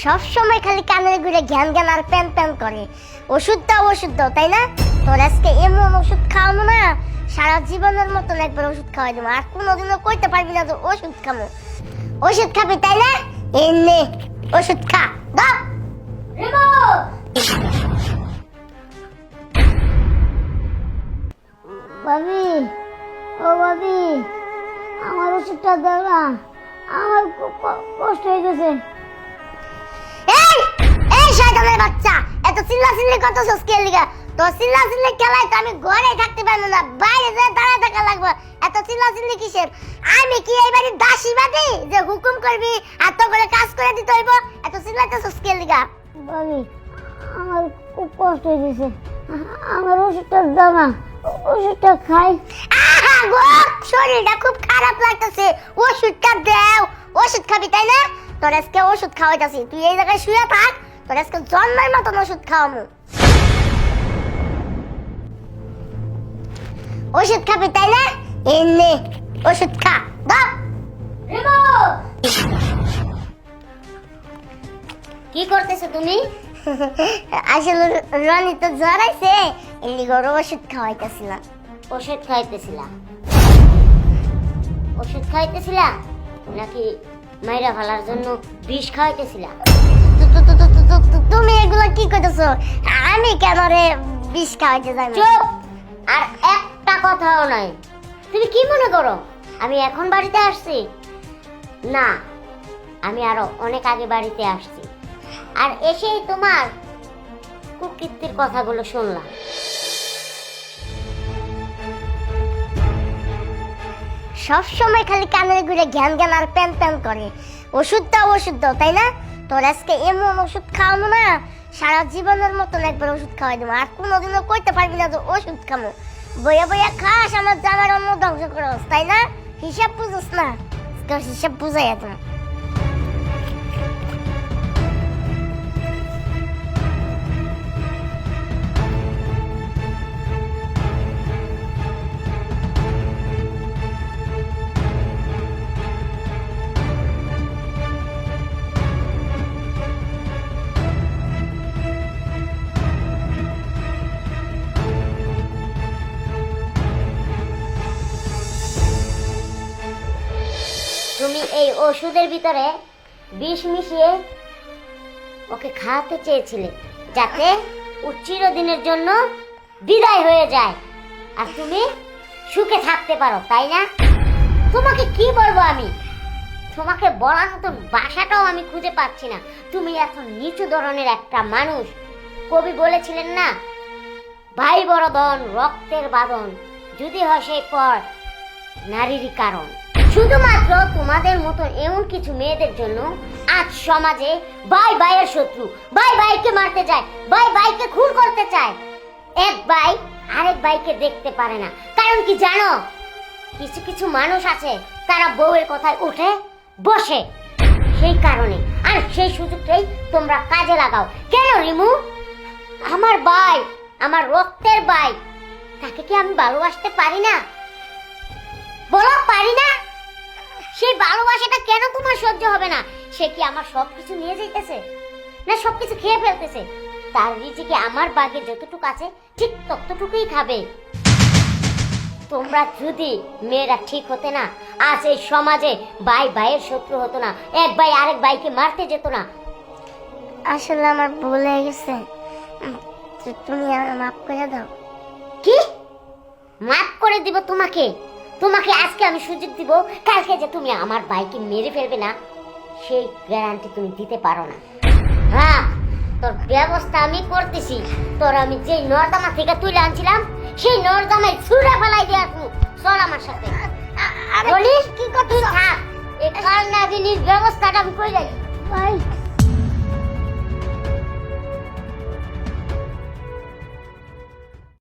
সব সময় খালি কানের ঘুরে জ্ঞান জ্ঞান আর প্যান প্যান করে। ওষুধ দাও ওষুধ দাও, তাই না? তোর আজকে এমন ওষুধ খাওয়ানো না, সারা জীবনের মতন একবার ওষুধ খাওয়াই দেবো। আর কোনোদিনও কইতে পারবি না তো ওষুধ খামো ওষুধ খাবি, তাই না? এনে ওষুধ খা, দাও। ভাবি, ও ভাবি, আমার ওষুধটা দাও আমার খুব কষ্ট হয়ে গেছে শয়তানের বাচ্চা। এত চিল্লা চিল্লি কত সস্কে লিগা তো চিল্লা চিল্লি খেলায় তো আমি ঘরে থাকতে পারব না বাইরে যে দাঁড়া থাকা লাগবে। এত চিল্লা চিল্লি কিসের? আমি কি এই বাড়ির দাসী বাদি যে হুকুম করবি আর তো করে কাজ করে দিতে হইব? এত চিল্লাতে সস্কে লিগা ভাবি আমার খুব কষ্ট হয়ে গেছে আ- আমার ওষুধটা দাও না। ওষুধটা খাই। আহা গো শরীরটা খুব খারাপ লাগতেছে। ওষুধটা দাও। ওষুধ খাবি তাই না? তোর আজকে ওষুধ খাওয়াইতাছি। তুই এই জায়গায় শুয়ে থাক। তোর আজকে জন্মের মতন ওষুধ খাওয়ামু। ওষুধ খাবি তাই না? এনে ওষুধ খা দাও কি করতেছো তুমি? আসলে রনি তো জ্বর আইছে এলি গরু ওষুধ খাওয়াইতেছিলাম। ওষুধ খাইতেছিলা? ওষুধ খাইতেছিলা? নাকি মাইরা ফেলার জন্য বিষ তু- তুমি এগুলো কি করতেছো? আমি কেন রে বিষ খাওয়াইতে যাই চুপ! আর একটা কথাও নাই। তুমি কি মনে করো? আমি এখন বাড়িতে আসছি? না আমি আরও অনেক আগে বাড়িতে আসছি। আর এসেই তোমার কুকীর্তির কথাগুলো শুনলাম। সব সময় খালি কানের ঘুরে জ্ঞান জ্ঞান আর প্যান প্যান করে। ওষুধ দাও ওষুধ দাও তাই না? তোর আজকে এমন ওষুধ খাওয়ানো না, সারা জীবনের মতন একবার ওষুধ খাওয়াই দেবো। আর কোনোদিনও কইতে পারবি না তো ওষুধ খামো বইয়া বইয়া খাস, আমার জামার অন্য ধ্বংস করস, তাই না? হিসাব বুঝোস না। হিসাব বুঝাই তোমার এই ওষুধের ভিতরে বিষ মিশিয়ে ওকে খাওয়াতে চেয়েছিলে, যাতে ও চিরদিনের জন্য বিদায় হয়ে যায়। আর তুমি সুখে থাকতে পারো, তাই না? তোমাকে কি বলব আমি? তোমাকে বলার মতন বাসাটাও আমি খুঁজে পাচ্ছি না। তুমি এত নিচু ধরনের একটা মানুষ। কবি বলেছিলেন না, ভাই বড় রক্তের বাঁধন, যদি হয় সেই পর নারীরই কারণ। শুধুমাত্র তোমাদের মতো এমন কিছু মেয়েদের জন্য আজ সমাজে ভাই ভাইয়ের শত্রু ভাই ভাইকে মারতে চায় ভাই ভাইকে খুন করতে চায়। এক ভাই আরেক ভাইকে দেখতে পারে না। কারণ কি জানো? কিছু কিছু মানুষ আছে, তারা বউয়ের কথায় উঠে বসে। সেই কারণে। আর সেই সুযোগটাই তোমরা কাজে লাগাও। কেন রিমু? আমার ভাই আমার রক্তের ভাই তাকে কি আমি ভালোবাসতে পারি না? বলো, পারি না? সেই ভালোবাসাটা কেন তোমার সহ্য হবে না? সে কি আমার সবকিছু নিয়ে যাইতেছে? না সবকিছু খেয়ে ফেলতেছে? তার রিজিকে আমার বাগে যতটুকু আছে ঠিক ততটুকুই খাবে? তোমরা যদি মেয়েরা ঠিক হতে না আজ এই সমাজে ভাই ভাইয়ের শত্রু হতো না এক ভাই আরেক ভাইকে মারতে যেত না। আসলে আমার ভুল হয়ে গেছে। তুমি আমার মাফ করে দাও। কি? মাফ করে দিব তোমাকে? তোমাকে আজকে আমি সুযোগ দিব কালকে যে তুমি আমার ভাইকে মেরে ফেলবে না সেই গ্যারান্টি তুমি দিতে পারো না। হ্যাঁ তোর ব্যবস্থা আমি করতেছি। তোর আমি যে নর্দামা থেকে তুলে আনছিলাম সেই নর্দামায় ছুঁড়ে ফেলাই দিয়ে আসব। চল আমার সাথে। আরে বলিস? কি করতেছ থাক। এই কাল নাগিনীর ব্যবস্থাটা আমি করে যাই ভাই